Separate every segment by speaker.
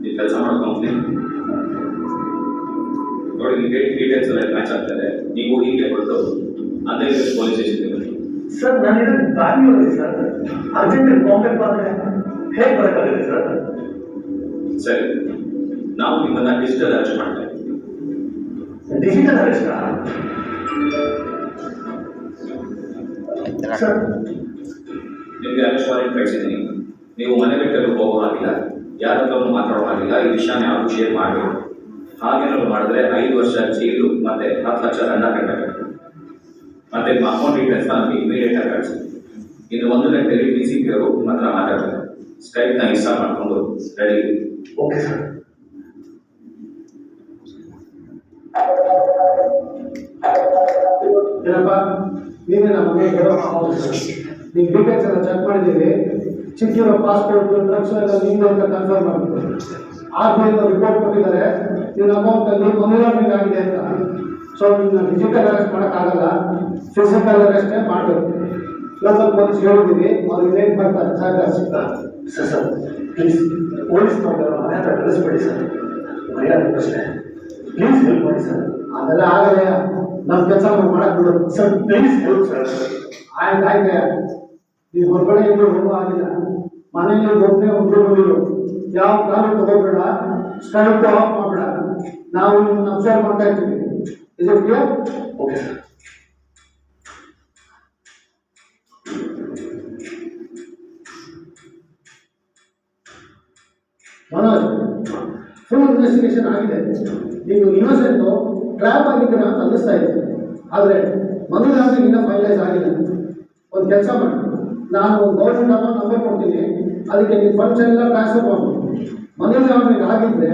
Speaker 1: ನೀವು ಕೆಲಸ ಮಾಡೋ ಕಂಪ್ನಿ ನೋಡಿ ನಿಮಗೆ ಡೀಟೇಲ್ಸ್ ಎಲ್ಲ ಮ್ಯಾಚ್ ಆಗ್ತದೆ ನೀವು ಹೀಗೆ ಹೊರಟು ಅದೇ ಪೊಲೀಸ್ ಸ್ಟೇಷನ್ಗೆ ಬನ್ನಿ
Speaker 2: ಸರ್ ನಾನಿರೋದು ಬ್ಯಾಂಗ್ಳೂರಲ್ಲಿ ಸರ್ ಅರ್ಜೆಂಟ್ ಬಾಂಬೆ ಬಂದ್ರೆ ಹೇಗೆ ಬರೋಕ್ಕಾಗುತ್ತೆ ಸರ್
Speaker 1: ಸರಿ ನಾವು ನಿಮ್ಮನ್ನ ಡಿಜಿಟಲ್ ಅರೆಸ್ಟ್ ಮಾಡ್ತಾ ಇದ್ದೀವಿ
Speaker 2: ಡಿಜಿಟಲ್ ಅರೆಸ್ಟ್ ಸರ್
Speaker 1: ನಿಮಗೆ ಅರೆಸ್ಟ್ ವಾರೆಂಟ್ ಕಳಿಸಿದ್ದೀನಿ ನೀವು ಮನೆ ಬಿಟ್ಟರು ಹೋಗೋ ಹಾಗಿಲ್ಲ ಯಾರ ಹತ್ರನೂ ಮಾತಾಡೋ ಈ ವಿಷಯನ ಯಾರು ಶೇರ್ ಮಾಡಬೇಕು? ಹಾಗೇನಾದ್ರು ಮಾಡಿದ್ರೆ ಐದು ವರ್ಷ ಜೈಲು ಮತ್ತೆ ಹತ್ತು ಲಕ್ಷ ದಂಡ ಕಟ್ಟಬೇಕು ಮತ್ತೆ ಅಕೌಂಟ್ ಡೀಟೇಲ್ಸ್ ನಮಗೆ ಇಮಿಡಿಯೇಟ್ ಆಗಿ ಕಳಿಸಿ. ಇನ್ನು ಒಂದು ಗಂಟೆಯಲ್ಲಿ ಡಿ ಸಿ ಪಿ ಅವರು ಮಾತ್ರ ಮಾತಾಡ್ತಾರೆ ಸ್ಕೈಪ್ನ ಇನ್ಸ್ಟಾಲ್ ಮಾಡಿಕೊಂಡು ರೆಡಿ
Speaker 2: ಓಕೆ ಸರ್
Speaker 3: ಏನಪ್ಪ, ನೀವೇ ನಮಗೆ ಹೇಳೋ ನೀವು ಡೀಟೇಲ್ಸ್ ಎಲ್ಲ ಚೆಕ್ ಮಾಡಿದ್ದೀವಿ ಚಿಕ್ಕಿರೋ ಪಾಸ್ಪೋರ್ಟ್ ಡ್ರಗ್ಸ್ ಎಲ್ಲ ನಿಮ್ದು ಅಂತ ಕನ್ಫರ್ಮ್ ಆಗುತ್ತೆ ಐ ರಿಪೋರ್ಟ್ ಕೊಟ್ಟಿದ್ದಾರೆ ನಿನ್ನ ಅಕೌಂಟಲ್ಲಿ ಮನೋರಂಜನೆ ಆಗಿದೆ ಅಂತ. ಸೊ ನಿನ್ನ ಡಿಜಿಟಲ್ ಅರೆಸ್ಟ್ ಮಾಡೋಕ್ಕಾಗಲ್ಲ ಫಿಸಿಕಲ್ ಅರೆಸ್ಟೇ ಮಾಡಬೇಕು. ಲೋಕಲ್ ಪೊಲೀಸ್ ಹೇಳಿದ್ದೀವಿ ಅವ್ರು ಇದೇನು ಬರ್ತಾರೆ ಸಹಕಾರ ಸಿಗ್ತಾ
Speaker 2: ಸರ್ ಸರ್ ಪ್ಲೀಸ್ ಪೊಲೀಸ್ ಮನೆ ಹತ್ರ ಕಳಿಸ್ಬೇಡಿ ಸರ್. ಮರ್ಯಾದೆ ಪ್ರಶ್ನೆ ಪ್ಲೀಸ್ ಹೆಲ್ಪ್ ಮಾಡಿ ಸರ್.
Speaker 3: ಅದೆಲ್ಲ ಆಗಲ್ಲ ನಮ್ಮ ಕೆಲಸ ಮಾಡಕ್ಕೆ ಬಿಡು
Speaker 2: ಸರ್ ಪ್ಲೀಸ್ ಹೆಲ್ಪ್ ಸರ್.
Speaker 3: ಆಯ್ತು ಆಯ್ತು. ನೀವು ಹೊರಗಡೆ ಎಲ್ಲೂ ಹೋಗೋ ಆಗಿಲ್ಲ ಮನೆಯಲ್ಲಿ ಒಬ್ಬನೇ ಒಬ್ಬರು ಬಂದಿರು. ಯಾವ ಕಾರಣಕ್ಕೆ ತಗೋಬೇಡ ಸ್ಕೈಪ್ ಆಫ್ ಮಾಡಬೇಡ. ನಾವು ನಿಮ್ಮನ್ನು ಅಬ್ಸರ್ವ್ ಮಾಡ್ತಾ ಇರ್ತೀವಿ ಇದು clear
Speaker 2: okay sir
Speaker 3: Manoj full investigation ಆಗಿದೆ. ನೀವು ಇನ್ನೋಸೆಂಟು ಟ್ರ್ಯಾಪ್ ಆಗಿದ್ದೀರಾ ಅಂತ ಅನ್ನಿಸ್ತಾ ಇದೆ. ಆದರೆ ಮನಿ ಲಾಂಡ್ರಿಂಗ್ ಇನ್ನೂ ಫೈನಲೈಸ್ ಆಗಿಲ್ಲ. ಒಂದು ಕೆಲಸ ಮಾಡಿ. ನಾನು ಒಂದು ಗೌರ್ಮೆಂಟ್ ಅಕೌಂಟ್ ನಂಬರ್ ಕೊಡ್ತೀನಿ. ಅದಕ್ಕೆ ನೀವು ಫಂಡ್ಸ್ ಎಲ್ಲ ಟ್ರಾನ್ಸ್ಫರ್ ಮಾಡ್ಬೋದು. ಮನಿ ಲಾಂಡ್ರಿಂಗ್ ಆಗಿದ್ರೆ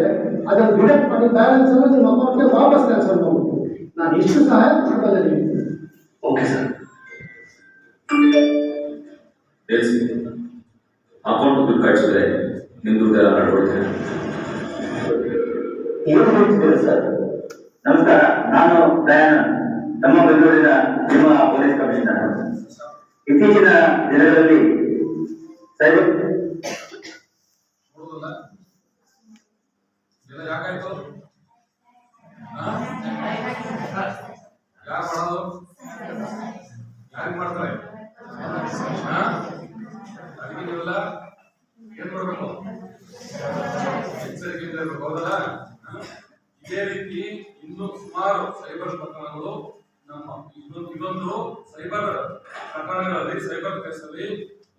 Speaker 3: ಅದನ್ನು ಡಿಡಕ್ಟ್ ಮಾಡಿ ಬ್ಯಾಲೆನ್ಸ್ ಎಲ್ಲ ನಿಮ್ಮ ಅಕೌಂಟ್ಗೆ ವಾಪಸ್ ಟ್ರಾನ್ಸ್ಫರ್ ಮಾಡ್ಬೋದು. ನಾನು ಇಷ್ಟು ಸಹಾಯ
Speaker 2: ಓಕೆ ಸರ್
Speaker 1: ಎಸ್ ಅಕೌಂಟ್ ದುಡ್ಡು ಕಳಿಸಿದ್ರೆ ನಿಮ್ಮ ದುಡ್ಡೆಲ್ಲ
Speaker 2: ಏನು ಹೇಳ್ತಿದ್ದೀರಾ ಸರ್ ನಮಸ್ಕಾರ ನಾನು ದಯಾನಂದ್ ನಮ್ಮ ಬೆಂಗಳೂರಿನ ನಿಮ್ಮ ಪೊಲೀಸ್ ಕಮಿಷನರ್. ಇತ್ತೀಚಿನ ದಿನಗಳಲ್ಲಿ ಸೈಬರ್
Speaker 4: ಯಾರಿಗೆ ಮಾಡ್ತಾರೆ? ಅದಕ್ಕೆ ಎಚ್ಚರಿಕೆಯಿಂದ? ಇದೇ ರೀತಿ ಇನ್ನು ಸುಮಾರು ಸೈಬರ್ ಪ್ರಕರಣಗಳು ನಮ್ಮ ಇದೊಂದು ಸೈಬರ್ ಪ್ರಕರಣಗಳಲ್ಲಿ, ಸೈಬರ್ ಕೇಸಲ್ಲಿ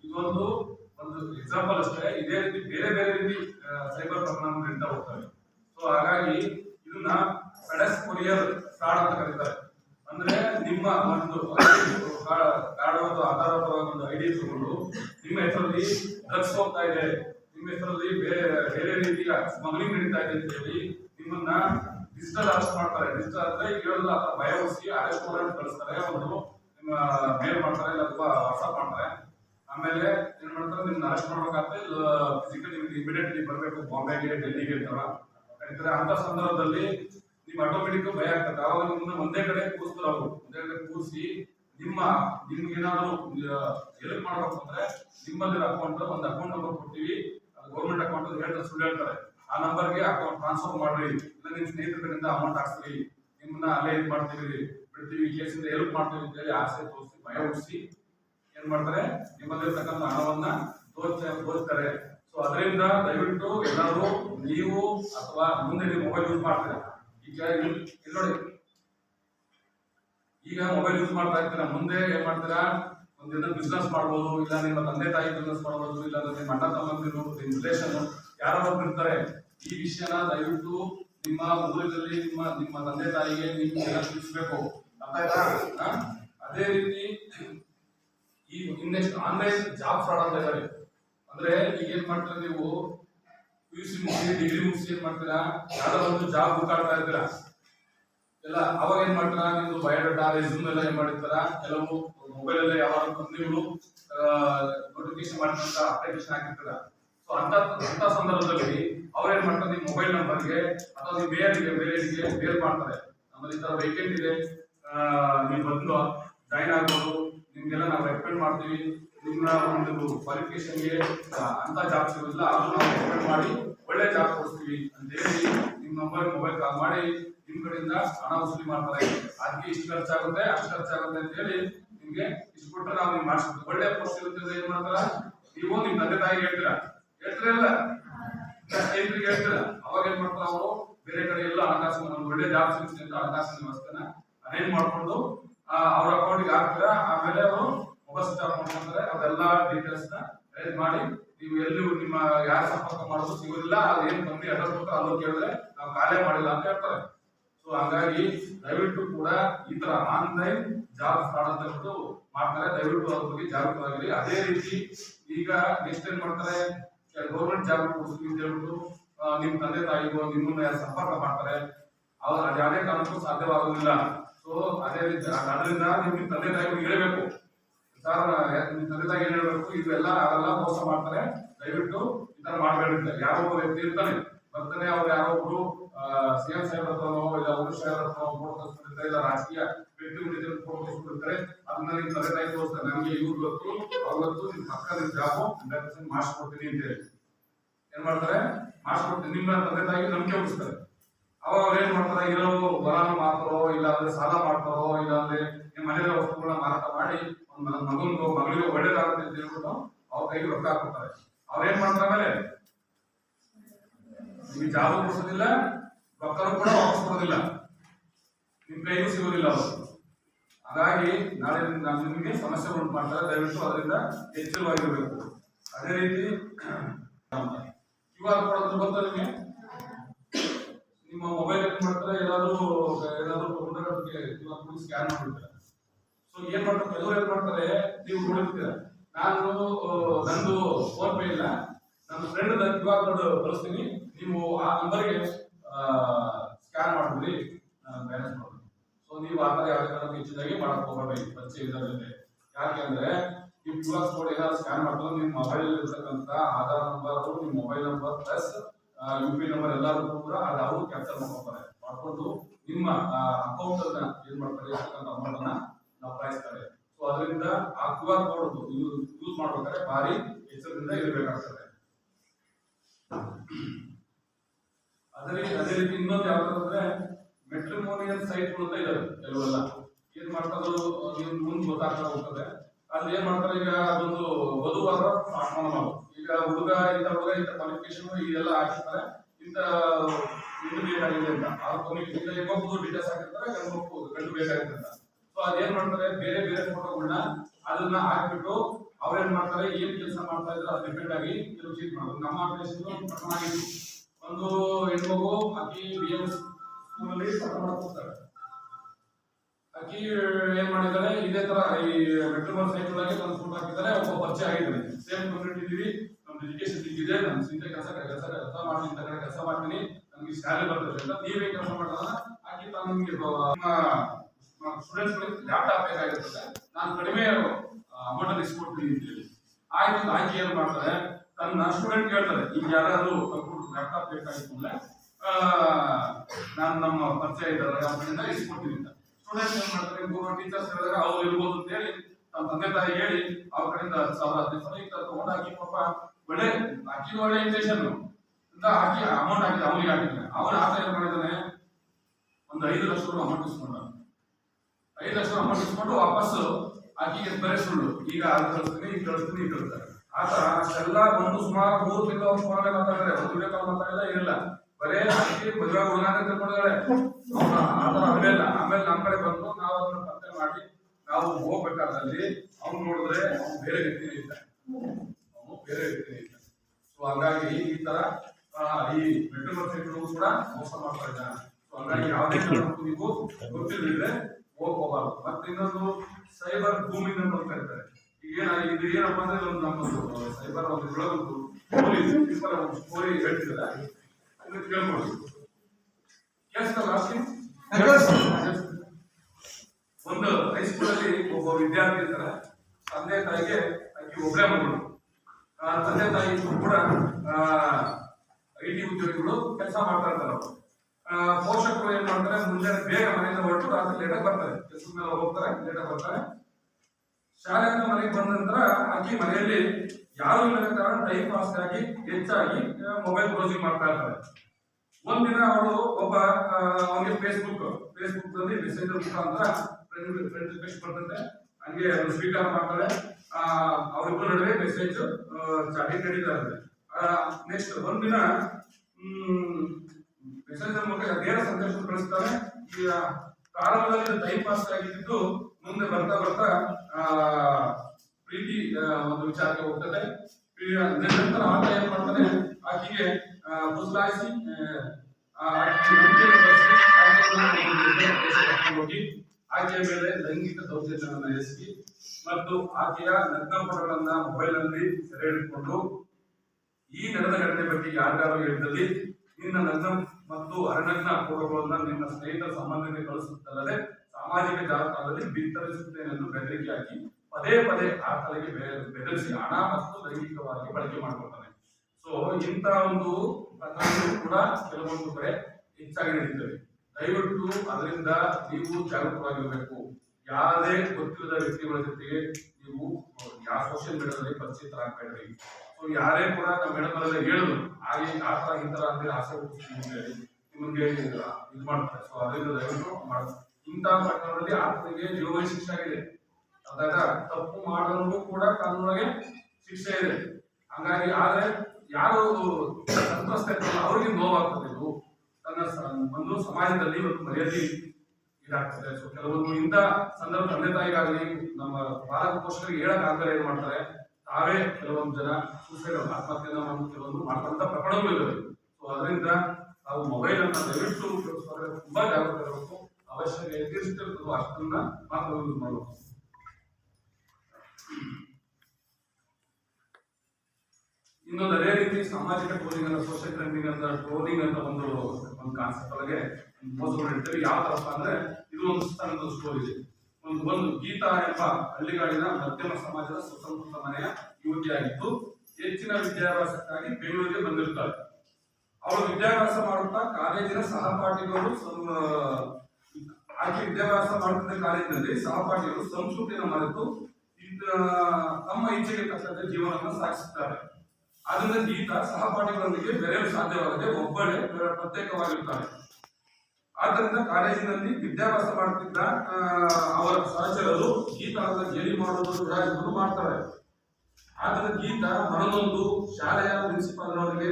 Speaker 4: ಇದೊಂದು ಒಂದು ಎಕ್ಸಾಂಪಲ್ ಅಷ್ಟೇ. ಇದೇ ರೀತಿ ಬೇರೆ ಬೇರೆ ರೀತಿ ಸೈಬರ್ ಪ್ರಕರಣ ನಡೀತಾ ಹೋಗ್ತವೆ. ಸೊ ಹಾಗಾಗಿ ಇದನ್ನ ಸಡಸ್ ಕೊರಿಯರ್ ಫ್ರಾಡ್ ಅಂತ ಕರೀತಾರೆ. ಅಂದ್ರೆ ನಿಮ್ಮ ಒಂದು ಕಾರ್ಡ್ ಅಥವಾ ಒಂದು ಐಡಿ ತಗೊಂಡು ನಿಮ್ಮ ಹೆಸರಲ್ಲಿ ಡ್ರಗ್ಸ್ ಹೋಗ್ತಾ ಇದೆ. ನಿಮ್ಮ ಹೆಸರಲ್ಲಿ ಬೇರೆ ಬೇರೆ ರೀತಿಯ ಸ್ಮಗ್ಲಿಂಗ್ ನಡೀತಾ ಇದೆ ಅಂತ ಹೇಳಿ ನಿಮ್ಮನ್ನ ಡಿಜಿಟಲ್ ಅರೆಸ್ಟ್ ಮಾಡ್ತಾರೆ. ಡಿಜಿಟಲ್ ಅಂದ್ರೆ ಇವೆಲ್ಲ ಹುಟ್ಟಿಸಿ ಅರೆಸ್ಟ್ ವಾರೆಂಟ್ ಕಳಿಸ್ತಾರೆ. ಒಂದು ನಿಮ್ಮ ಮೇಲ್ ಮಾಡ್ತಾರೆ, ಇಲ್ಲ ಅಥವಾ ವಾಟ್ಸ್ಆಪ್ ಮಾಡ್ತಾರೆ. ಆಮೇಲೆ ಏನ್ ಮಾಡ್ತಾರೆ, ನಿಮ್ನ ಅರೆಸ್ಟ್ ಮಾಡ್ಬೇಕಾದ್ರೆ ಫಿಸಿಕಲಿ ನಿಮ್ಗೆ ಇಮಿಡಿಯೇಟ್ಲಿ ಬರಬೇಕು ಬಾಂಬೆಗೆ ಡೆಲ್ಲಿಗೆ ಅಂತ ಯಾಕಂದ್ರೆ ಅಂತ ಸಂದರ್ಭದಲ್ಲಿ ನಿಮ್ ಆಟೋಮೆಟಿಕ್ ಭಯ ಆಗ್ತದೆ. ಅವಾಗ ನಿಮ್ಮನ್ನ ಒಂದೇ ಕಡೆ ಕೂರಿಸ್ತಾರೆ ಅವರು. ಒಂದೇ ಕಡೆ ಕೂರಿಸಿ ನಿಮ್ಮ, ನಿಮ್ಗೆ ಏನಾದ್ರು ಹೆಲ್ಪ್ ಮಾಡ್ಬೇಕು ಅಂದ್ರೆ ನಿಮ್ಮಲ್ಲಿರೋ ಅಕೌಂಟ್ ಒಂದು ಅಕೌಂಟ್ ನಂಬರ್ ಕೊಡ್ತೀವಿ. ಗೌರ್ಮೆಂಟ್ ಅಕೌಂಟ್ ಹೇಳ್ತಾರೆ, ಸುಳ್ಳು ಹೇಳ್ತಾರೆ. ಆ ನಂಬರ್ಗೆ ಅಕೌಂಟ್ ಟ್ರಾನ್ಸ್ಫರ್ ಮಾಡ್ರಿ. ಇಲ್ಲ ನಿಮ್ ಸ್ನೇಹಿತರಿಂದ ಅಮೌಂಟ್ ಹಾಕ್ಸ್ರಿ. ನಿಮ್ಮನ್ನ ಅಲ್ಲೇ ಏನ್ ಮಾಡ್ತೀವಿ. ಬಿಡ್ತೀವಿ. ಕೇಸಿಂದ ಹೆಲ್ಪ್ ಮಾಡ್ತೀವಿ ಅಂತ ಹೇಳಿ ಆಸೆ ತೋರಿಸಿ, ಭಯ ಹುಟ್ಟಿಸಿ ಏನ್ ಮಾಡ್ತಾರೆ? ನಿಮ್ಮಲ್ಲಿರ್ತಕ್ಕಂಥ ಹಣವನ್ನ ತೋರ್ಸ ಸೊ ಅದರಿಂದ ದಯವಿಟ್ಟು ಎಲ್ಲರೂ ನೀವು ಅಥವಾ ಮುಂದೆ ನೀವು ಮೊಬೈಲ್ ಯೂಸ್ ಮಾಡ್ತೀರಾ? ಈಗ ನೋಡಿ. ಈಗ ಮೊಬೈಲ್ ಯೂಸ್ ಮಾಡ್ತಾ ಇರ್ತೀರಾ? ಮುಂದೆ ಏನ್ ಮಾಡ್ತೀರಾ? ಒಂದಿನ ಬಿಸ್ನೆಸ್ ಮಾಡ್ಬೋದು. ಇಲ್ಲ ನಿಮ್ಮ ತಂದೆ ತಾಯಿ ಬಿಸ್ನೆಸ್ ಮಾಡ್ಬೋದು. ಇಲ್ಲ ನಿಮ್ಮ ಅಣ್ಣ ತಮ್ಮಂದಿರು, ನಿಮ್ಮ ರಿಲೇಷನ್ ಯಾರೋ ಇರ್ತಾರೆ ಈ ವಿಷಯನ ದಯವಿಟ್ಟು ನಿಮ್ಮ ಊರಿನಲ್ಲಿ ನಿಮ್ಮ ನಿಮ್ಮ ತಂದೆ ತಾಯಿಗೆ ನೀವು ತಿಳಿಸ್ಬೇಕು. ಅದೇ ರೀತಿ ಈ ಇನ್ನೆಸ್ಟ್ ಆನ್ಲೈನ್ ಜಾಬ್ ಫ್ರಾಡ್ ಅಂತ ಇದ್ದಾರೆ. ಅಂದ್ರೆ ಈಗ ಏನ್ ಮಾಡ್ತೀರ ನೀವು? ಪಿ ಯು ಸಿ ಮುಗಿಸಿ ಡಿಗ್ರಿ ಮುಗಿಸಿ ಏನ್ ಮಾಡ್ತೀರಾ? ಯಾರೋ ಒಂದು ಜಾಬ್ ಹುಡುಕಾಡ್ತಾ ಇರ್ತೀರಾ? ಎಲ್ಲ ಅವಾಗ ಏನ್ ಮಾಡ್ತಾರ? ನಿಮ್ದು ಬಯೋಡಾಟಾ ರೆಸ್ಯೂಮ್ ಎಲ್ಲ ಏನ್ ಮಾಡಿರ್ತಾರ? ಕೆಲವು ಮೊಬೈಲ್ ಅಲ್ಲಿ ಯಾವ ಕಂಪ್ನಿಗಳು ನೋಟಿಫಿಕೇಶನ್ ಮಾಡಿದಂತ ಅಪ್ಲಿಕೇಶನ್ ಹಾಕಿರ್ತಾರ? ಸೊ ಅಂತ ಸಂದರ್ಭದಲ್ಲಿ ಅವ್ರು ಏನ್ ಮಾಡ್ತಾರೆ ನಿಮ್ಮ ಮೊಬೈಲ್ ನಂಬರ್ಗೆ ಅಥವಾ ನಿಮ್ಮ ಮೇಯರ್ಗೆ ಮೇಲ್ಗೆ ಮೇಲ್ ಮಾಡ್ತಾರೆ. ನಮ್ಮಲ್ಲಿ ತರ ವೇಕೆಂಟ್ ಇದೆ. ನೀವು ಬಂದು ಜಾಯಿನ್ ಆಗ್ಬೋದು. ನಿಮ್ಗೆಲ್ಲ ನಾವು ರೆಕಮೆಂಡ್ ಮಾಡ್ತೀವಿ. ನಿಮ್ಮ ಒಂದು ಕ್ವಾಲಿಫಿಕೇಶನ್ಗೆ ಅಂತ ಜಾಬ್ ಸಿಗೋದಿಲ್ಲ ಅದು ನಾವು ರೆಕಮೆಂಡ್ ಮಾಡಿ ಒಳ್ಳೆ ಜಾಬ್ ಕೊಡ್ತೀವಿ ಅಂತ ಹೇಳಿ ನಿಮ್ಮ ನಂಬರ್ ಮೊಬೈಲ್ ಕಾಲ್ ಮಾಡಿ ನಿಮ್ ಕಡೆಯಿಂದ ಹಣ ವಸೂಲಿ ಮಾಡ್ತಾರೆ. ಅದಕ್ಕೆ ಇಷ್ಟು ಖರ್ಚಾಗುತ್ತೆ, ಅಷ್ಟು ಖರ್ಚಾಗುತ್ತೆ ಅಂತ ಹೇಳಿ ನಿಮ್ಗೆ ಇಷ್ಟು ಕೊಟ್ಟರೆ ನಾವು ಮಾಡಿಸ್ತೀವಿ ಒಳ್ಳೆ ಪೋಸ್ಟ್ ಇರುತ್ತೆ ಏನ್ ಮಾಡ್ತಾರ? ನೀವು ನಿಮ್ ತಂದೆ ತಾಯಿಗೆ ಹೇಳ್ತೀರಾ ಹೇಳ್ತೀರಲ್ಲ ಸ್ನೇಹಿತರಿಗೆ ಹೇಳ್ತಾರ ಅವಾಗ ಏನ್ ಮಾಡ್ತಾರ ಅವರು? ಬೇರೆ ಕಡೆ ಎಲ್ಲ ಹಣಕಾಸು ಒಳ್ಳೆ ಜಾಬ್ ಸಿಗುತ್ತೆ ಅಂತ ಹಣಕಾಸಿನ ವ್ಯವಸ್ಥೆನ ಅರೇಂಜ್ ಮಾಡ್ಕೊಂಡು ಅವ್ರ ಅಕೌಂಟ್ಗೆ ಹಾಕ್ತಾರ. ಆಮೇಲೆ ಅವರು ಆಫ್ ಮಾಡ್ಕೊಂತಾರೆ. ಅದೆಲ್ಲ ಡೀಟೇಲ್ಸ್ನ ಅರೇಂಜ್ ಮಾಡಿ ನೀವು ಎಲ್ಲಿ ನಿಮ್ಮ ಯಾರು ಸಂಪರ್ಕ ಮಾಡೋದು ಸಿಗೋದಿಲ್ಲ, ಅದು ಏನ್ ಕಂಪ್ನಿ ಅಡ್ರೆಸ್ ಕೊಡ್ತಾರೆ ಅಲ್ಲೂ ಕೇಳಿದ್ರೆ ನಾವು ಕಾಲೇ ಮಾಡಿಲ್ಲ ಅಂತ ಹೇಳ್ತಾರೆ. ಸೊ ಹಾಗಾಗಿ ದಯವಿಟ್ಟು ಕೂಡ ಈ ತರ ಆನ್ಲೈನ್ ಜಾಬ್ ಫ್ರಾಡ್ ಅಂತ ಹೇಳ್ಬಿಟ್ಟು ಮಾಡ್ತಾರೆ. ದಯವಿಟ್ಟು ಅದ್ರ ಬಗ್ಗೆ ಜಾಗೃತವಾಗಿರಿ. ಅದೇ ರೀತಿ ಈಗ ನೆಕ್ಸ್ಟ್ ಏನ್ ಮಾಡ್ತಾರೆ? ಗೌರ್ಮೆಂಟ್ ಜಾಬ್ ಕೊಡಿಸ್ತೀವಿ ಅಂತ ಹೇಳ್ಬಿಟ್ಟು ನಿಮ್ ತಂದೆ ತಾಯಿಗೂ, ನಿಮ್ಮನ್ನ ಸಂಪರ್ಕ ಮಾಡ್ತಾರೆ ಅವ್ರು ಯಾವುದೇ ಕಾರಣಕ್ಕೂ ಸಾಧ್ಯವಾಗುವುದಿಲ್ಲ. ಸೊ ಅದೇ ರೀತಿ ಅದರಿಂದ ನಿಮ್ ತಂದೆ ತಾಯಿಗೂ ಹೇಳಬೇಕು. ಸರ್ ನಿಮ್ ತಂದೆ ತಾಯಿ ಏನ್ ಹೇಳ್ಬೇಕು? ಇವೆಲ್ಲ ಅವೆಲ್ಲ ಮೋಸ ಮಾಡ್ತಾರೆ, ದಯವಿಟ್ಟು ಈ ತರ ಮಾಡಬೇಡಿ ಯಾರೋ ಒಬ್ಬ ವ್ಯಕ್ತಿ ಇರ್ತಾನೆ. ಬರ್ತಾನೆ, ಅವ್ರು ಯಾರೋ ಒಬ್ರು ಸಿಎಂ ಸಾಹೇಬ್ ಹತ್ರನೋ ಇಲ್ಲ, ಉಮೇಶ್ ಸಾಹೇಬ್ ಹತ್ರನೋ ಫೋಟೋ ತೋರಿಸ್ಬಿಟ್ಟಿರ್ತಾರೆ ಇಲ್ಲ, ರಾಜಕೀಯ ವ್ಯಕ್ತಿಗಳ ಫೋಟೋ ತೋರಿಸ್ಬಿಟ್ಟಿರ್ತಾರೆ ಅದನ್ನ ನೀವು ತಂದೆ ತಾಯಿ ತೋರಿಸ್ತಾರೆ ನಮ್ಗೆ ಇವ್ರು ಗೊತ್ತು, ಅವ್ರು ಗೊತ್ತು, ನಿಮ್ ಪಕ್ಕ ನಿಮ್ ಜಾಬು ಹಂಡ್ರೆಡ್ ಪರ್ಸೆಂಟ್ ಅಂತ ಹೇಳಿ. ಏನ್ ಮಾಡ್ತಾರೆ? ಮಾಡಿಸ್ಕೊಡ್ತೀನಿ. ನಿಮ್ಮ ತಂದೆ ತಾಯಿ ನಂಬಿಕೆ ಹುಟ್ಟಿಸ್ತಾರೆ ಅವಾಗ ಅವ್ರು ಏನ್ ಮಾಡ್ತಾರೆ? ಇರೋ ವರನ ಮಾತಾರೋ ಇಲ್ಲ ಅಂದ್ರೆ ಸಾಲ ಮಾಡ್ತಾರೋ ಇಲ್ಲ ಅಂದ್ರೆ ನಿಮ್ಮ ಮನೆಯ ವಸ್ತುಗಳನ್ನ ಮಾರಾಟ ಮಾಡಿ ಒಂದು ಮಗನಿಗೋ, ಮಗಳಿಗೋ ಒಳ್ಳೇದಾಗುತ್ತೆ ಅಂತ ಹೇಳ್ಬಿಟ್ಟು ಅವ್ರ ಕೈಗೆ ರೊಕ್ಕ ಹಾಕ್ತಾರೆ ಅವ್ರು ಏನ್ ಮಾಡ್ತಾರೆ ಆಮೇಲೆ? ನಿಮ್ಗೆ ಜಾಬ್ ಕೊಡಿಸೋದಿಲ್ಲ. ರೊಕ್ಕನೂ ಕೂಡ ವಾಪಸ್ ಕೊಡೋದಿಲ್ಲ ನಿಮ್ ಕೈಗೂ ಸಿಗೋದಿಲ್ಲ ಅವರು ಹಾಗಾಗಿ ನಾಳೆ ನಾನು ನಿಮಗೆ ಸಮಸ್ಯೆ ಉಂಟು ಮಾಡ್ತಾರೆ, ದಯವಿಟ್ಟು ಅದರಿಂದ ಎಚ್ಚರವಾಗಿರಬೇಕು ಅದೇ ರೀತಿ ಇವಾಗ ಆರ್ ಅಂತ ಗೊತ್ತಾ ನಿಮಗೆ? ನಿಮ್ಮ ಮೊಬೈಲ್ ಏನ್ ಮಾಡ್ತಾರೆ ಏನಾದ್ರು ಏನಾದ್ರು ಸ್ಕ್ಯಾನ್ ಮಾಡ್ಬಿಡ್ತಾರೆ. ಸೊ ಏನ್ ಮಾಡ್ತಾರೆ? ಕೆಲವರು ಏನ್ ಮಾಡ್ತಾರೆ? ನೀವು ನೋಡಿರ್ತೀರ. ನಾನು, ನಂದು ಫೋನ್ ಪೇ ಇಲ್ಲ. ನನ್ನ ಫ್ರೆಂಡ್ ಕೋಡ್ ಕಳಿಸ್ತೀನಿ. ನೀವು ಆ ನಂಬರ್ಗೆ ಸ್ಕ್ಯಾನ್ ಮಾಡಿದ್ರಿ ಬ್ಯಾಲೆನ್ಸ್ ಮಾಡ್ತೀನಿ ಸೊ ನೀವು ಆ ಥರ ಯಾವುದೇ ಕಾರಣಕ್ಕೂ ಹೆಚ್ಚಿದಾಗಿ ಮಾಡಕ್ ಪರಿಚಯ ಇದ್ರ ಜೊತೆ ಯಾಕೆಂದ್ರೆ ನೀವು ಕ್ಯೂ ಆರ್ ಕೋಡ್ ಏನಾದ್ರು ಸ್ಕ್ಯಾನ್ ಮಾಡಿದ್ರೆ ನಿಮ್ಮ ಮೊಬೈಲ್ ಇರ್ತಕ್ಕಂಥ ಆಧಾರ್ ನಂಬರ್ ನಿಮ್ಮ mobile number plus U P number ಎಲ್ಲರೂ ಕೂಡ ಅದು ಅವರು ಕ್ಯಾಪ್ಚರ್ ಮಾಡ್ಕೊತಾರೆ. ಮಾಡ್ಕೊಂಡು ನಿಮ್ಮ ಅಕೌಂಟ್ ಅನ್ನ ಏನ್ ಮಾಡ್ತಾರೆ ಅಮೌಂಟ್ ಅನ್ನ ಲಪಾಯಿಸ್ತಾರೆ ಸೊ ಅದರಿಂದ ಆ ಕ್ಯೂ ಆರ್ ಕೋಡ್ ಯೂಸ್ ಮಾಡ್ಬೇಕಾದ್ರೆ ಭಾರಿ ಎಚ್ಚರದಿಂದ ಇರಬೇಕಾಗ್ತದೆ ಅದೇ ಅದೇ ಯಾವ್ದು ಅಂದ್ರೆ ಮೆಟ್ರಿಮೋನಿಯಲ್ ಸೈಟ್ಗಳು ಅಂತ ಇದಾವೆ ಕೆಲವೆಲ್ಲ. ಏನ್ ಮಾಡ್ತಾರೆ ಮುಂದೆ ಗೊತ್ತಾಗ್ತಾ ಹೋಗ್ತದೆ. ಅಲ್ಲಿ ಏನ್ ಮಾಡ್ತಾರೆ ಈಗ ಅದೊಂದು ವಧುವಾದ ಮಾನವ ಈಗ ಹುಡುಗ ಇಂತ ಹುಡುಗ ಇಂಥ ಕ್ವಾಲಿಫಿಕೇಶನ್ ಇದೆಲ್ಲ ಹಾಕಿರ್ತಾರೆ. ಇಂಥ ಇದು ಬೇಕಾಗಿದೆ ಅಂತ. ಆ ಕ್ವಾಲಿಫಿಕೇಶನ್ ಹೆಣ್ಮಕ್ಳು ಡೀಟೇಲ್ಸ್ ಹಾಕಿರ್ತಾರೆ ಗಂಡು ಮಕ್ಕಳು ಬೇಕಾಗಿದೆ ಅಂತ. ಸೊ ಅದೇನ್ ಮಾಡ್ತಾರೆ? ಬೇರೆ ಬೇರೆ ಫೋಟೋಗಳನ್ನ ಅದನ್ನ ಹಾಕ್ಬಿಟ್ಟು ಅವ್ರೇನ್ ಮಾಡ್ತಾರೆ? ಏನ್ ಕೆಲಸ ಮಾಡ್ತಾ ಇದ್ರೆ ಅದು ಡಿಪೆಂಡ್ ಆಗಿ ಕೆಲವು ಚೀಟ್ ಮಾಡೋದು. ನಮ್ಮ ಆಗಿತ್ತು ಒಂದು ಹೆಣ್ಮಗು ಆಕಿ ಬಿ ಎಂ ಸ್ಕೂಲಲ್ಲಿ ಪಾಠ ಮಾಡಕ್ ಹೋಗ್ತಾರೆ ಆಕಿ ಏನ್ ಮಾಡಿದ್ದಾರೆ? ಇದೇ ತರ ಈ ಮೆಟ್ರೋಲ್ ಸೈಕಲ್ ಆಗಿ ಒಂದು ಫೋಟೋ ಹಾಕಿದ್ದಾರೆ. ಒಬ್ಬ ಪರಿಚಯ ಆಗಿದ್ದಾನೆ. ಸೇಮ್ ಕಮ್ಯುನಿಟಿ ಇದೀವಿ ನಮ್ದು ಎಜುಕೇಶನ್ ಇದೆ. ನಾನು ಸಿಂಧೆ ಕೆಲಸ ಕೆಲಸ ಕೆಲಸ ಮಾಡ್ತೀನಿ ಕಡೆ ಕೆಲಸ ಮಾಡ್ತೀನಿ. ನಮ್ಗೆ ಸ್ಯಾಲರಿ ಬರ್ತದೆ ಅಂತ ನೀವೇ ಕೆಲಸ ಮಾಡೋದನ್ನ ಆಕಿ ತಾನು ನಿಮ್ಗೆ ನಮ್ಮ ಸ್ಟೂಡೆಂಟ್ಸ್ ಲ್ಯಾಪ್ಟಾಪ್ ಬೇಕಾಗಿರ್ತದೆ ನಾನು ಕಡಿಮೆ ಅಮೌಂಟ್ ಅಲ್ಲಿ ಇಸ್ಕೊಡ್ತೀನಿ ಅಂತ ಹೇಳಿ. ಆಯ್ತು, ಆಕಿ ಏನ್ ಮಾಡ್ತಾರೆ? ತನ್ನ ಸ್ಟೂಡೆಂಟ್ ಹೇಳ್ತಾರೆ ಈಗ ಯಾರಾದ್ರೂ ಲ್ಯಾಪ್ಟಾಪ್ ಅಂದ್ರೆ ನಾನು ನಮ್ಮ ಪರಿಚಯ ಇದ್ದಾರೆ ಅವರಿಂದ ಇಸ್ಕೊಡ್ತೀನಿ ಅಂತ. ಸ್ಟೂಡೆಂಟ್ಸ್ ಏನ್ ಮಾಡ್ತಾರೆ, ಗುರು ಟೀಚರ್ಸ್ ಹೇಳಿದ್ರೆ ಅವ್ರು ಇರ್ಬೋದು ಅಂತ ಹೇಳಿ ನಮ್ಮ ತಂದೆ ತಾಯಿ ಹೇಳಿ, ಅವ್ರ ಕಡೆಯಿಂದ ಸಾವಿರ ಹದಿನೈದು ಸಾವಿರ ಈ ತರ ತಗೊಂಡು ಹಾಕಿ, ಪಾಪ ಒಳ್ಳೆ ಹಾಕಿದ ಒಳ್ಳೆ ಇಂಟೆನ್ಷನ್ ಅಂತ ಹಾಕಿ ಅಮೌಂಟ್ ಹಾಕಿ ಅವನಿಗೆ ಹಾಕಿದ್ರೆ ಅವನು ಆತ ಏನ್ ಮಾಡಿದಾನೆ ಒಂದು ಐದು ಲಕ್ಷ ರೂಪಾಯಿ ಅಮೌಂಟ್ ಇಸ್ಕೊಂಡ ಐದು ಲಕ್ಷ ಅಮೌಂಟ್ ಇಸ್ಕೊಂಡು ವಾಪಸ್ ಆಕಿಗೆ ಬರೆಸ್ಕೊಂಡು ಈಗ ಅದು ಕಳಿಸ್ತೀನಿ ಈಗ ಕಳಿಸ್ತೀನಿ ಈಗ ಕಳಿಸ್ತಾರೆ. ಆ ಎಲ್ಲ ಅಷ್ಟೆಲ್ಲ ಒಂದು ಸುಮಾರು ಮೂರು ತಿಂಗಳು ಅವ್ರು ಫೋನಲ್ಲಿ ಮಾತಾಡಿದ್ರೆ ಒಂದು ವಿಡಿಯೋ ಕಾಲ್ ಮಾತಾಡಿಲ್ಲ ಏನಿಲ್ಲ. ಬರೇ ಆಕಿ ಮದುವೆ ಹುಡುಗನ ತಿಳ್ಕೊಂಡಿದ್ದಾಳೆ. ಆತರ ತರ ಆಮೇಲೆ ನಮ್ಮ ಕಡೆ ಬಂದು ನಾವು ಅದನ್ನ ಪತ್ತೆ ಮಾಡಿ ನಾವು ಹೋಗ್ಬೇಕಾದಲ್ಲಿ ಅವ್ನು ನೋಡಿದ್ರೆ ಅವ್ನು ಬೇರೆ ವ್ಯಕ್ತಿನೇ ಇದ್ದ. ಅವನು ಬೇರೆ ವ್ಯಕ್ತಿನೇ ಇದ್ದ. ಸೊ ಹಂಗಾಗಿ ಈ ತರ ಈ ಮೆಟ್ರೋ ಬಸ್ಗಳು ಕೂಡ ಮೋಸ ಮಾಡ್ತಾ ಇದ್ದಾನೆ ಸೊ ಹಂಗಾಗಿ ಯಾವುದೇ ಕಾರಣಕ್ಕೂ ನೀವು ಗೊತ್ತಿಲ್ಲದಿದ್ರೆ ಹೋಗ್ಕೋಬಾರ್ದು. ಮತ್ತೆ ಇನ್ನೊಂದು ಸೈಬರ್ ಭೂಮಿ ಅಂತ ಕರೀತಾರೆ ಏನ ಇದು ಏನಪ್ಪ ಅಂದ್ರೆ ಒಂದು ನಮ್ಮ ಸೈಬರ್ ಒಂದು ಇದ್ರೊಳಗೊಂದು ಪೊಲೀಸ್ ಪೀಪಲ್ ಒಂದು ಸ್ಟೋರಿ ಹೇಳ್ತಿದ್ದಾರೆ. ಅದನ್ನ ಕೇಳಿಸ್ತಲ್ಲ ಒಂದು ಹೈಸ್ಕೂಲಲ್ಲಿ ಒಬ್ಬ ವಿದ್ಯಾರ್ಥಿ ಇರ್ತಾರೆ. ತಂದೆ ತಾಯಿಗೆ ಆಕೆ ಒಬ್ಬರೇ ಮಗಳು. ಆ ತಂದೆ ತಾಯಿ ಕೂಡ ಐ ಟಿ ಉದ್ಯೋಗಿಗಳು ಕೆಲಸ ಮಾಡ್ತಾ ಇರ್ತಾರೆ ಅವರು. ಪೋಷಕರು ಏನ್ ಮಾಡ್ತಾರೆ ಮುಂಜಾನೆ ಬೇಗ ಮನೆಯಿಂದ ಹೊರಟು ರಾತ್ರಿ ಲೇಟಾಗಿ ಬರ್ತಾರೆ. ಕೆಲಸದ ಮೇಲೆ ಹೋಗ್ತಾರೆ ಲೇಟಾಗಿ ಬರ್ತಾರೆ. ಶಾಲೆಯಿಂದ ಮನೆಗೆ ಬಂದ ನಂತರ ಆಕೆ ಮನೆಯಲ್ಲಿ ಯಾರು ಇಲ್ಲದ ಕಾರಣ ಟೈಮ್ ಪಾಸ್ ಆಗಿ ಹೆಚ್ಚಾಗಿ ಮೊಬೈಲ್ ಬ್ರೌಸಿಂಗ್ ಮಾಡ್ತಾ ಇರ್ತಾರೆ ಒಂದಿನ ಅವಳು ಒಬ್ಬ ಅವನಿಗೆ ಫೇಸ್ಬುಕ್ ಫೇಸ್ಬುಕ್ನಲ್ಲಿ ಮೆಸೇಜ್ ಮುಖಾಂತರ ಫ್ರೆಂಡ್ ಫ್ರೆಂಡ್ ರಿಕ್ವೆಸ್ಟ್ ಬರ್ತದೆ. ಹಂಗೆ ಅವನು ಸ್ವೀಕಾರ ಮಾಡ್ತಾಳೆ ಆ, ಅವ್ರಿಬ್ಬರ ನಡುವೆ ಮೆಸೇಜ್ ಚಾಟಿಂಗ್ ನಡೀತಾ ಇರುತ್ತೆ ನೆಕ್ಸ್ಟ್ ಒಂದಿನ ಮೆಸೇಜ್ ಮೂಲಕ ನೇರ ಸಂದೇಶ ಕಳಿಸ್ತಾರೆ. ಈ ಪ್ರಾರಂಭದಲ್ಲಿ ಟೈಮ್ ಪಾಸ್ ಆಗಿದ್ದು ಮುಂದೆ ಬರ್ತಾ ಬರ್ತಾ ಪ್ರೀತಿ ಒಂದು ವಿಚಾರಕ್ಕೆ ಹೋಗ್ತದೆ. ನಂತರ ಆತ ಏನ್ ಮಾಡ್ತಾನೆ? ಆಕೆಗೆ ಬುಸಲಾಯಿಸಿ ಹೋಗಿ, ಆಕೆಯ ಮೇಲೆ ಲೈಂಗಿಕ ದೌರ್ಜನ್ಯವನ್ನು ಎಸಗಿ ಮತ್ತು ಆಕೆಯ ನಗ್ನ ಫೋಟೋಗಳನ್ನ ಮೊಬೈಲ್ನಲ್ಲಿ ಸೆರೆ ಹಿಡಿದುಕೊಂಡು ಈ ನಡೆದ ಘಟನೆ ಬಗ್ಗೆ ಯಾರ್ಯಾರು ಹೇಳಿದಲ್ಲಿ, ನಿನ್ನ ನಗ್ನ ಮತ್ತು ಅರಣ್ಯ ಫೋಟೋಗಳನ್ನ ನಿನ್ನ ಸ್ನೇಹಿತರ ಸಂಬಂಧಕ್ಕೆ ಕಳಿಸುತ್ತಲ್ಲದೆ ಸಾಮಾಜಿಕ ಜಾಲತಾಣದಲ್ಲಿ ಬಿತ್ತರಿಸುತ್ತೇನೆ ಎಂದು ಬೆದರಿಕೆ ಹಾಕಿ ಪದೇ ಪದೇ ಆತನಿಗೆ ಬೆ- ಬೆದರಿಸಿ ಹಣ ಮತ್ತು ಲೈಂಗಿಕವಾಗಿ ಬಳಕೆ ಮಾಡಿಕೊಳ್ತಾನೆ. ಸೊ ಇಂತಹ ಒಂದು ಪ್ರಕರಣಗಳು ಕೂಡ ಕೆಲವೊಂದು ಕಡೆ ಹೆಚ್ಚಾಗಿ ನಡೀತವೆ. ದಯವಿಟ್ಟು ಅದರಿಂದ ನೀವು ಜಾಗೃತವಾಗಿರಬೇಕು ಯಾವುದೇ ಗೊತ್ತಿಲ್ಲದ ವ್ಯಕ್ತಿಗಳ ಜೊತೆಗೆ ನೀವು ಯಾವ ಸೋಷಿಯಲ್ ಮೀಡಿಯಾದಲ್ಲಿ ಪರಿಚಿತರಾಗಬೇಡ್ರಿ ಸೊ ಯಾರೇ ಕೂಡ ನಮ್ಮ ಮೇಡಮ್ ಹೇಳುದು, ಹಾಗೆ ಆ ತರ ಈ ತರ ಅಂದ್ರೆ ಆಸೆ ಹೇಳಿ ನಿಮಗೆ ಇದು ಮಾಡ್ತಾರೆ. ಸೊ ಅದರಿಂದ ದಯವಿಟ್ಟು ಮಾಡಿ ಇಂಥ ಪ್ರಕರಣದಲ್ಲಿ ಆತನಿಗೆ ಜೀವ ಶಿಕ್ಷೆ ಆಗಿದೆ. ಅದಾಗ ತಪ್ಪು ಮಾಡೋರಿಗೂ ಕೂಡ ಕಾನೂನಿಗೆ ಶಿಕ್ಷೆ ಇದೆ. ಹಂಗಾಗಿ ಆದ್ರೆ ಯಾರು ಸಂತ್ರಸ್ತ ಇರ್ತಾರಲ್ಲ ಅವ್ರಿಗೆ ನೋವಾಗ್ತದೆ. ತನ್ನ ಒಂದು ಸಮಾಜದಲ್ಲಿ ಒಂದು ಮರ್ಯಾದೆ ಇದಾಗ್ತದೆ. ಸೊ ಕೆಲವೊಂದು ಇಂಥ ಸಂದರ್ಭ ತಂದೆ ತಾಯಿಗಾಗಲಿ, ನಮ್ಮ ಬಾಲಕ ಪೋಷಕರಿಗೆ ಹೇಳಕ್ ಆಗ್ತಾರೆ ಏನ್ ಮಾಡ್ತಾರೆ? ತಾವೇ ಕೆಲವೊಂದು ಜನ ಸೂಸೈಡ್ ಆತ್ಮಹತ್ಯೆನ ಒಂದು ಕೆಲವೊಂದು ಮಾಡ್ತಕ್ಕಂಥ ಪ್ರಕರಣಗಳು ಇದಾವೆ. ಸೊ ಅದರಿಂದ ನಾವು ಮೊಬೈಲ್ ಅನ್ನ ದಯವಿಟ್ಟು ತುಂಬಾ ಜಾಗೃತ ಇರಬೇಕು. ಅವಶ್ಯಕ ಎಷ್ಟಿರ್ತದೋ ಅಷ್ಟನ್ನ ಮಾತ್ರ ಯೂಸ್ ಇನ್ನೊಂದು ಅದೇ ರೀತಿ ಸಾಮಾಜಿಕ ಟ್ರೋಲಿಂಗ್ ಅಂತ ಸೋಷಿಯಲ್ ಟ್ರೆಂಡಿಂಗ್ ಅಂತ ಟ್ರೋಲಿಂಗ್ ಅಂತ ಒಂದು ಒಂದು ಕಾನ್ಸೆಪ್ಟ್ ಒಳಗೆ ಮೋಸ ಮಾಡಿರ್ತೇವೆ ಯಾವ ತರಪ್ಪ ಅಂದ್ರೆ ಇದು ಒಂದು ಸ್ಥಳದ ಸ್ಟೋರಿ ಇದೆ. ಒಂದು ಒಂದು ಗೀತಾ ಎಂಬ ಹಳ್ಳಿಗಾಡಿನ ಮಧ್ಯಮ ಸಮಾಜದ ಸುಸಂಸ್ಕೃತ ಮನೆಯ ಯುವತಿಯಾಗಿದ್ದು ಹೆಚ್ಚಿನ ವಿದ್ಯಾಭ್ಯಾಸಕ್ಕಾಗಿ ಬೆಂಗಳೂರಿಗೆ ಬಂದಿರ್ತಾರೆ ಅವಳು ವಿದ್ಯಾಭ್ಯಾಸ ಮಾಡುತ್ತಾ ಕಾಲೇಜಿನ ಸಹಪಾಠಿಗಳು ಆಕೆ ವಿದ್ಯಾಭ್ಯಾಸ ಮಾಡುತ್ತಿದ್ದ ಕಾಲೇಜಿನಲ್ಲಿ ಸಹಪಾಠಿಗಳು ಸಂಸ್ಕೃತಿಯನ್ನು ಮರೆತು ತಮ್ಮ ಇಚ್ಛೆಗೆ ತಕ್ಕಂತೆ ಜೀವನವನ್ನು ಸಾಗಿಸುತ್ತಾರೆ. ಅದರಿಂದ ಗೀತ ಸಹಪಾಠಿಗಳೊಂದಿಗೆ ಬೆರೆಯಲು ಸಾಧ್ಯವಾಗದೆ ಒಬ್ಬಳೇ ಪ್ರತ್ಯೇಕವಾಗಿರುತ್ತಾರೆ. ಆದ್ದರಿಂದ ಕಾಲೇಜಿನಲ್ಲಿ ವಿದ್ಯಾಭ್ಯಾಸ ಮಾಡುತ್ತಿದ್ದ ಅವರ ಸಹಚರರು ಗೀತವನ್ನು ಗೇಲಿ ಮಾಡುವುದು ವಿರಾಜಗಳು ಮಾಡ್ತಾರೆ. ಆದರೆ ಗೀತ ಮನನೊಂದು ಶಾಲೆಯ ಪ್ರಿನ್ಸಿಪಾಲ್ ಅವರಿಗೆ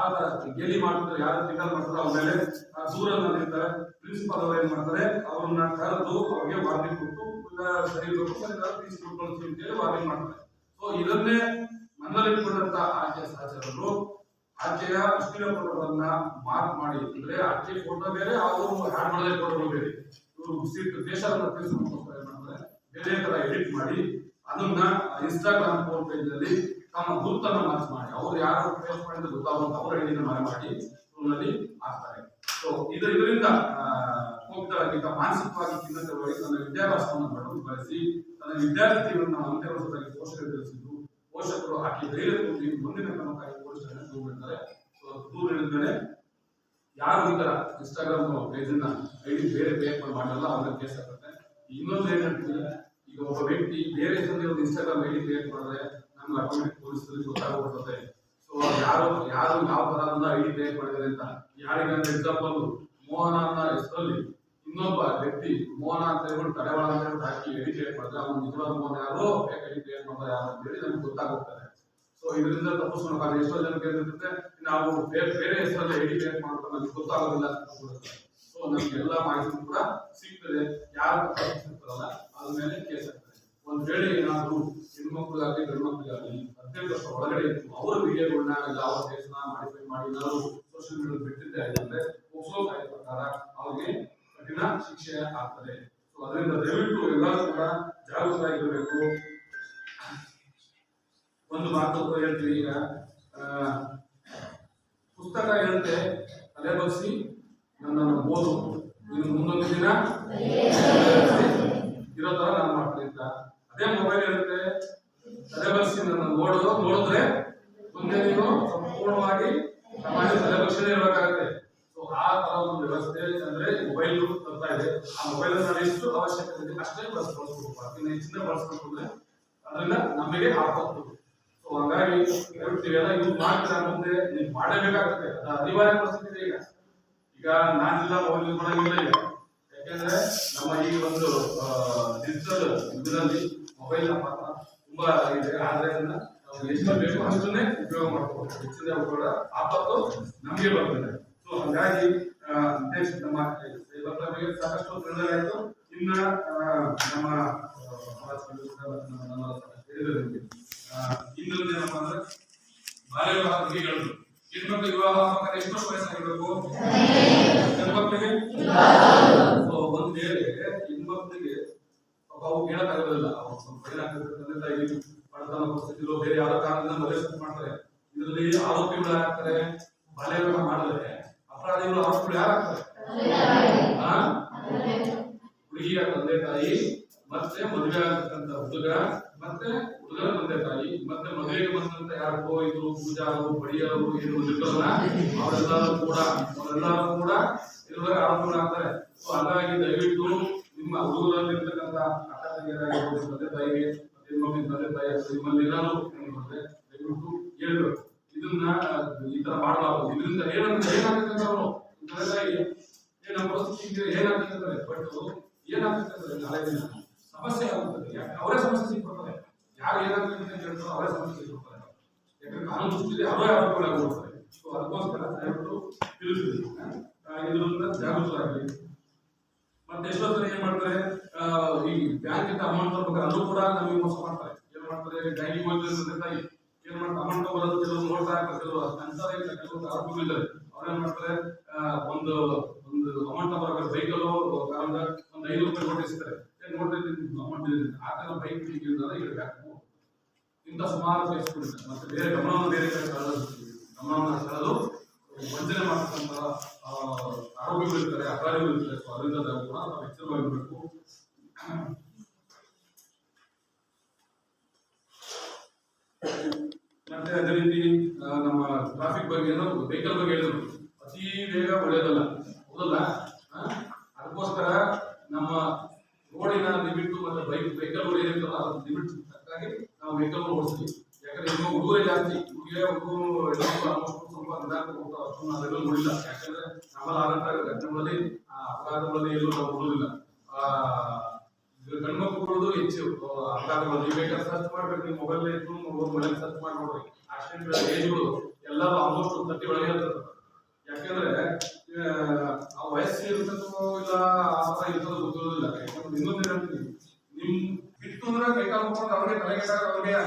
Speaker 4: ಆಗ ಗೇಲಿ ಮಾಡ್ತಾರೆ ಯಾರು ಟಿಕಲ್ ಮಾಡ್ತಾರೆ ಅವ್ರ ಮೇಲೆ ದೂರನ್ನ ನಿಲ್ತಾರೆ. ಪ್ರಿನ್ಸಿಪಾಲ್ ಅವ್ರು ಏನ್ ಮಾಡ್ತಾರೆ, ಅವ್ರನ್ನ ಕರೆದು ಅವ್ರಿಗೆ ವಾರ್ನಿಂಗ್ ಕೊಟ್ಟು ಸರಿ ಇರ್ಬೇಕು ಸರಿ ಅಂತ ಹೇಳಿ ವಾರ್ನಿಂಗ್ ಮಾಡ್ತಾರೆ. ಸೊ ಇದನ್ನೇ ಮನದಲ್ಲಿಟ್ಕೊಂಡಂತ ಆಚೆ ಸಹಚರರು ಆಚೆಯ ಅಶ್ಲೀಲ ಫೋಟೋಗಳನ್ನ ಮಾರ್ಕ್ ಮಾಡಿ. ಅಂದ್ರೆ ಆಚೆ ಫೋಟೋ ಬೇರೆ ಅವರು ಹ್ಯಾಡ್ ಮಾಡದೇ ಫೋಟೋಗಳು ಬೇರೆ ಇವರು ತಿಳಿಸ್ಕೊಂಡ್ಕೋಸ್ಕರ ಏನ್ ಮಾಡ್ತಾರೆ, ಬೇರೆ ತರ ಎಡಿಟ್ ಮಾಡಿ, ಅದನ್ನ ಇನ್ಸ್ಟಾಗ್ರಾಮ್ ಫೋನ್ ಪೇಜ್ ಅಲ್ಲಿ ತಮ್ಮ ಗುರುತನ್ನ ಮನಸ್ಸು ಮಾಡಿ. ಅವ್ರು ಯಾರು ಉಪಯೋಗ ಮಾಡಿದ್ರೆ ಗೊತ್ತಾಗುವಂತ ಅವರ ಐಡಿನ ಮರೆ ಮಾಡಿ ಸ್ಕೂಲ್ನಲ್ಲಿ ಹಾಕ್ತಾರೆ. ಸೊ ಇದು ಇದರಿಂದ ಹೋಗ್ತಾಗಿದ್ದ ಮಾನಸಿಕವಾಗಿ ಖಿನ್ನತೆಗೊಳಗೆ ತನ್ನ ವಿದ್ಯಾಭ್ಯಾಸವನ್ನು ಬಡದು ಬಳಸಿ, ತನ್ನ ವಿದ್ಯಾರ್ಥಿ ಜೀವನ ವರ್ಷದಲ್ಲಿ ಪೋಷಕರು ತಿಳಿಸಿದ್ರು ಪೋಷಕರು ಆಕೆ ತುಂಬಿ ಮುಂದಿನ ಕ್ರಮಕ್ಕಾಗಿ ಪೋಷಕರನ್ನು ದೂರ ಇಡ್ತಾರೆ. ಸೊ ದೂರ ಇಳಿದ್ಮೇಲೆ ಯಾರು ಈ ತರ ಇನ್ಸ್ಟಾಗ್ರಾಮ್ ಪೇಜನ್ನ ಐಡಿ ಬೇರೆ ಬೇರೆ ಮಾಡಲ್ಲ ಅವ್ರಿಗೆ ಕೇಸ್ ಆಗುತ್ತೆ ಇನ್ನೊಂದು ಏನಂತಂದ್ರೆ ಈಗ ಒಬ್ಬ ವ್ಯಕ್ತಿ ಬೇರೆ ಒಂದು ಇನ್ಸ್ಟಾಗ್ರಾಮ್ ಐಡಿ ಕ್ರಿಯೇಟ್ ಮಾಡಿದ್ರೆ, ನಮ್ಗೆ ಆಟೋಮೆಟಿಕ್ ಪೊಲೀಸರಿಗೆ ಗೊತ್ತಾಗ್ಬಿಡ್ತದೆ ಸೊ ಯಾರು ಯಾರು ಯಾವ ತರ ಐಡಿ ಕ್ರಿಯೇಟ್ ಮಾಡಿದ್ದಾರೆ ಅಂತ ಯಾರಿಗೆ ಅಂದ್ರೆ ಎಕ್ಸಾಂಪಲ್ ಮೋಹನ ಅಂತ ಹೆಸರಲ್ಲಿ ಇನ್ನೊಬ್ಬ ವ್ಯಕ್ತಿ ಮೋಹನ ಅಂತ ಹೇಳ್ಬಿಟ್ಟು ತಡೆವಾಳ ಅಂತ ಹೇಳ್ಬಿಟ್ಟು ಹಾಕಿ ಐಡಿ ಕ್ರಿಯೇಟ್ ಮಾಡಿದ್ರೆ ಅವನು ನಿಜವಾದ ಮೋಹನ ಯಾರು? ಫೇಕ್ ಐಡಿ ಕ್ರಿಯೇಟ್ ಮಾಡ್ತಾರೆ ಯಾರು ಅಂತ ಹೇಳಿ ನಮ್ಗೆ ಗೊತ್ತಾಗೋಗ್ತದೆ. ಸೊ ಇದರಿಂದ ತಪ್ಪಿಸ್ಕೊಳಕ್ಕಾಗ ಎಷ್ಟೋ ಜನಕ್ಕೆ ಏನಿರುತ್ತೆ ನಾವು ಬೇರೆ ಬೇರೆ ಹೆಸರಲ್ಲಿ ಐಡಿ ಕ್ರಿಯೇಟ್ ಮಾಡ್ಕೊಂಡು ನಮ್ಗೆ ಗೊತ್ತಾಗೋದಿಲ್ಲ ಅಂತ ಸೊ ನಮ್ಗೆ ಎಲ್ಲ ಮಾಹಿತಿ ಕೂಡ ಸಿಗ್ತದೆ. ಯಾರು ಸಿಗ್ತಾರಲ್ಲ ಅದ್ರ ಮೇಲೆ ಕೇಸ್ ಒಂದ್ ವೇಳೆ ಏನಾದ್ರು ಹೆಣ್ಮಕ್ಳಿಗಾಗಲಿ ಗಂಡು ಮಕ್ಳಿಗಾಗಲಿ ಹದಿನೆಂಟು ವರ್ಷ ಒಳಗಡೆ ಇತ್ತು ಅವ್ರ ವಿಡಿಯೋಗಳನ್ನ ಇಲ್ಲ ಅವ್ರ ಫೇಸ್ನ ಮಾಡಿಫೈ ಮಾಡಿ, ಏನಾದ್ರು ಸೋಷಿಯಲ್ ಮೀಡಿಯಾ ಬಿಟ್ಟಿದ್ದೆ ಅಂದ್ರೆ ಪೋಕ್ಸೋ ಕಾಯ್ದೆ ಪ್ರಕಾರ ಅವ್ರಿಗೆ ಕಠಿಣ ಶಿಕ್ಷೆ ಆಗ್ತದೆ. ಸೊ ಅದರಿಂದ ದಯವಿಟ್ಟು ಎಲ್ಲರೂ ಕೂಡ ಜಾಗೃತರಾಗಿರ್ಬೇಕು. ಒಂದು ಮಾತು ಹೇಳ್ತೀವಿ ಈಗ. ಪುಸ್ತಕ ಹೇಳುತ್ತೆ ತಲೆ ಬಗ್ಸಿ, ನನ್ನನ್ನು ಓದು. ಇನ್ನು ಮುಂದೊಂದು ದಿನ ಇರೋ ತರ ನಾನು ಮಾಡ್ತೀನಿ ಅಂತ ಅದೇ ಮೊಬೈಲ್ ಇರುತ್ತೆ ತಲೆ ಬಗ್ಸಿ ನನ್ನ ನೋಡು ನೋಡಿದ್ರೆ ಮುಂದೆ ನೀನು ಸಂಪೂರ್ಣವಾಗಿ ಸಮಾಜ ತಲೆ ಬಗ್ಸಿನೇ ಇರಬೇಕಾಗುತ್ತೆ ಸೊ ಆ ತರ ಒಂದು ವ್ಯವಸ್ಥೆ ಅಂದ್ರೆ ಮೊಬೈಲ್ ತರ್ತಾ ಇದೆ ಮಾಡಿದ್ದಾರೆ ಆ ಮೊಬೈಲ್ ನಾವು ಎಷ್ಟು ಅವಶ್ಯಕತೆ ಇದೆ ಅಷ್ಟೇ ಬಳಸ್ಕೊಳ್ಬೇಕು ಅದನ್ನ ಹೆಚ್ಚಿನ ಬಳಸ್ಕೊಂಡ್ರೆ ಅದರಿಂದ ನಮಗೆ ಹಾಕೋಗ್ತದೆ ಸೊ ಹಾಗಾಗಿ ನೀವೆಲ್ಲ ಯೂಸ್ ಮಾಡ್ತೀರಾ ಮುಂದೆ ನೀವು ಮಾಡಬೇಕಾಗ್ತದೆ ಅದು ಅನಿವಾರ್ಯ ಪರಿಸ್ಥಿತಿ ಇದೆ ಈಗ ಈಗ ನಾನಿಲ್ಲ ಮೊಬೈಲ್ ಯೂಸ್ ಮಾಡಂಗಿಲ್ಲ ಈಗ ಯಾಕೆಂದ್ರೆ ನಮ್ಮ ಈ ಒಂದು ಡಿಜಿಟಲ್ ಇದರಲ್ಲಿ ಮೊಬೈಲ್ ಪಾತ್ರ ತುಂಬಾ ಇದೆ ಆದ್ರಿಂದ ನಾವು ಎಷ್ಟು ಬೇಕು ಅಷ್ಟನ್ನೇ ಉಪಯೋಗ ಮಾಡ್ಕೋಬೇಕು ಹೆಚ್ಚಿನ ಉಪಯೋಗ ಆಪತ್ತು ನಮಗೆ ಬರ್ತದೆ ಸೊ ಹಾಗಾಗಿ ನಮ್ಮ ಸಾಕಷ್ಟು ತೊಂದರೆ ಆಯ್ತು ಇನ್ನ ನಮ್ಮ ಆ, ಸಮಾಜ ಸೇವಕರು ನಮ್ಮ- ನಮ್ಮ ಹೇಳಿದ್ರು ನಿಮ್ಗೆ. ಇನ್ನೊಂದು ಏನಪ್ಪಾ ಅಂದ್ರೆ ಬಾಲ್ಯ ವಿವಾಹ ಬಗ್ಗೆ ಹೆಣ್ಮಕ್ಳು ವಿವಾಹ ಆಗ್ಬೇಕಾದ್ರೆ ಎಷ್ಟು ವರ್ಷ ವಯಸ್ಸಾಗಿರ್ಬೇಕು ಹೆಣ್ಮಕ್ಳಿಗೆ? ಒಂದ್ ವೇಳೆ ಹೆಣ್ಮಕ್ಳಿಗೆ ಅವು ಹೇಳಕ್ಕಾಗೋದಿಲ್ಲ ಅವ್ರು ಸ್ವಲ್ಪ ಏನಾಗ್ತದೆ ತಂದೆ ತಾಯಿ ಬಡತನ ಪರಿಸ್ಥಿತಿ ಬೇರೆ ಯಾವ ಕಾರಣದಿಂದ ಮದುವೆ ಮಾಡ್ತಾರೆ. ಇದರಲ್ಲಿ ಆರೋಪಿಗಳು ಆಗ್ತಾರೆ ಬಾಲ್ಯ ವಿವಾಹ ಮಾಡಿದ್ರೆ ಅಪರಾಧಿಗಳು ಆರೋಪಿಗಳು ಯಾರಾಗ್ತಾರೆ ಆ? ಹುಡುಗಿಯ ತಂದೆ ತಾಯಿ ಮತ್ತೆ ಮದುವೆ ಆಗ್ತಕ್ಕಂಥ ಹುಡುಗ ಮತ್ತೆ ಹುಡುಗನ ತಂದೆ ತಾಯಿ ಮತ್ತೆ ಮದುವೆಗೆ ಬಂದಂತ ಯಾರು ಇದು ಏನು ಅವರೆಲ್ಲರೂ ಕೂಡ ಅವರೆಲ್ಲರೂ ಕೂಡ ಇರುವಾಗ ಆಗ್ತಾರೆ. ಸೊ ಹಾಗಾಗಿ ದಯವಿಟ್ಟು ನಿಮ್ಮ ಹುಡುಗರಲ್ಲಿರ್ತಕ್ಕಂಥ ಅಕ್ಕ ತಂಗಿಯರಾಗಿರ್ಬೋದು ತಂದೆ ತಾಯಿಗೆ ಮತ್ತೆ ಮಮ್ಮಿ, ತಂದೆ ತಾಯಿ ನಿಮ್ಮಲ್ಲಿ ಬಂದ್ರೆ ದಯವಿಟ್ಟು ಹೇಳ್ಬೇಕು. ಇದನ್ನ ಈ ತರ ಮಾಡಬಾರ್ದು ಇದರಿಂದ ಏನಂತ ಏನಾಗುತ್ತೆ ಅವರು ತಂದೆ ತಾಯಿ ನಮ್ಮ ಪರಿಸ್ಥಿತಿ ಏನಾಗುತ್ತೆ ಅಂದ್ರೆ ಬಟ್ ಏನಾಗುತ್ತೆ ಅಂದ್ರೆ, ನಾಳೆ ದಿನ ಸಮಸ್ಯೆ ಆಗುತ್ತದೆ. ಅವರೇ ಸಮಸ್ಯೆ ಸಿಕ್ಕೊಡ್ತಾರೆ ಯಾರು ಏನಾಗ್ತದೆ ಅಂತ ಹೇಳ್ತಾರೋ ಅವರೇ ಸಮಸ್ಯೆ ಕಾನೂನು ದೃಷ್ಟಿಯಲ್ಲಿ ಅವರೇ ಆರೋಪಗಳಾಗಿರ್ತಾರೆ ಸೊ ಅದಕ್ಕೋಸ್ಕರ ದಯವಿಟ್ಟು ತಿಳಿಸಿದ್ವಿ ಇದರಿಂದ ಜಾಗೃತರಾಗಲಿ. ಮತ್ತೆ ಎಷ್ಟೋ ಜನ ಏನ್ ಮಾಡ್ತಾರೆ? ಈ ಬ್ಯಾಂಕ್ ಇಂದ ಅಮೌಂಟ್ ತಗೋಬೇಕಾದ್ರೆ ಅಲ್ಲೂ ಕೂಡ ನಮಗೆ ಮೋಸ ಮಾಡ್ತಾರೆ. ಏನ್ ಮಾಡ್ತಾರೆ? ಹೋದ್ರೆ ತಂದೆ ತಾಯಿ. ಏನ್ ಮಾಡ್ತಾರೆ? ಅಮೌಂಟ್ ತಗೊಳ್ಳೋದು ಕೆಲವರು ನೋಡ್ತಾ ಇರ್ತಾರೆ. ಅಂತ ಅಂತಾರೆ ಇಲ್ಲ ಕೆಲವು ಆರೋಪಗಳಿದ್ದಾರೆ ಅವ್ರೇನ್ ಮಾಡ್ತಾರೆ? ಒಂದು ಒಂದು ಅಮೌಂಟ್ ತಗೋಬೇಕು ಬೈಕಲ್ಲೋ ಒಂದು ಐದು ರೂಪಾಯಿ ನೋಟ್ ಇಸ್ತಾರೆ ಏನ್ ನೋಡ್ತಾ ಅಮೌಂಟ್ ಇದೆ ಆ ತರ ಬೈಕ್ ಇಳಿದ್ರೆ ಇಡಬೇಕು ಸುಮಾರು ಕೇಸ್ಗಳಿದೆ ಮತ್ತೆ ಬೇರೆ ಗಮನವನ್ನು ಬೇರೆ ಕಡೆ ಸೆಳೆದು ಗಮನವನ್ನು ಸೆಳೆದು ವಂಚನೆ ಮಾಡ್ತಕ್ಕಂಥ ಆ, ಆರೋಪಿಗಳು ಇರ್ತಾರೆ ಅಪರಾಧಿಗಳು ಇರ್ತಾರೆ. ಸೊ ಅದರಿಂದ ಕೂಡ ನಾವು ಎಚ್ಚರವಾಗಿರ್ಬೇಕು. ಮತ್ತೆ ಅದೇ ರೀತಿ ನಮ್ಮ ಟ್ರಾಫಿಕ್ ಬಗ್ಗೆ ಏನೋ ವೆಹಿಕಲ್ ಬಗ್ಗೆ ಹೇಳಿದ್ರು. ಅತಿ ವೇಗ ಒಳ್ಳೆಯದಲ್ಲ ಹೌದಲ್ಲ? ಅದಕ್ಕೋಸ್ಕರ ನಮ್ಮ ರೋಡಿನ ಲಿಮಿಟ್ ಮತ್ತೆ ಬೈಕ್ ವೆಹಿಕಲ್ ಲಿಮಿಟ್ ತಕ್ಕಾಗಿ ನಾವು ವೆಹಿಕಲ್ ಓಡಿಸ್ತೀವಿ ಯಾಕಂದ್ರೆ ಇನ್ನು ಹುಡುಗರೇ ಜಾಸ್ತಿ ಹುಡುಗಿಯ ಹುಡುಗರು ಎಲ್ಲರೂ ಹೋಗ್ತಾರೆ ಅಷ್ಟೊಂದು ಅದೆಲ್ಲ ನೋಡಿಲ್ಲ ಯಾಕಂದ್ರೆ ನಮ್ಮಲ್ಲಿ ಆಗಂತ ಘಟನೆಗಳಲ್ಲಿ ಅಪರಾಧಗಳಲ್ಲಿ ಎಲ್ಲೂ ನಾವು ನೋಡುದಿಲ್ಲ ಆ ಗಂಡು ಮಕ್ಕಳದು ಹೆಚ್ಚು. ಅಪರಾಧಗಳು ನೀವು ಬೇಕಾದ್ರೆ ಸರ್ಚ್ ಮಾಡ್ಬೇಕು ನೀವು ಮೊಬೈಲ್ ಇದ್ರು ಮೊಬೈಲ್ ಸರ್ಚ್ ಮಾಡಿ ನೋಡ್ರಿ. ಆಕ್ಸಿಡೆಂಟ್ ಏಜ್ಗಳು ಆಲ್ಮೋಸ್ಟ್ ತರ್ಟಿ ಒಳಗೆ ಇರ್ತದೆ ಯಾಕಂದ್ರೆ ಆ, ವಯಸ್ಸು ಇರ್ತದೋ ಇಲ್ಲ ಆ ಥರ ಇರ್ತದೋ ಗೊತ್ತಿರೋದಿಲ್ಲ. ಯಾಕಂದ್ರೆ ಇನ್ನೊಂದು ಏನಂತೀನಿ ನಿಮ್ ಬಿಟ್ಟು ಅಂದ್ರೆ ಕೈಕಾಲು ಅವ್ರಿಗೆ ಅವ್ರಿಗೆ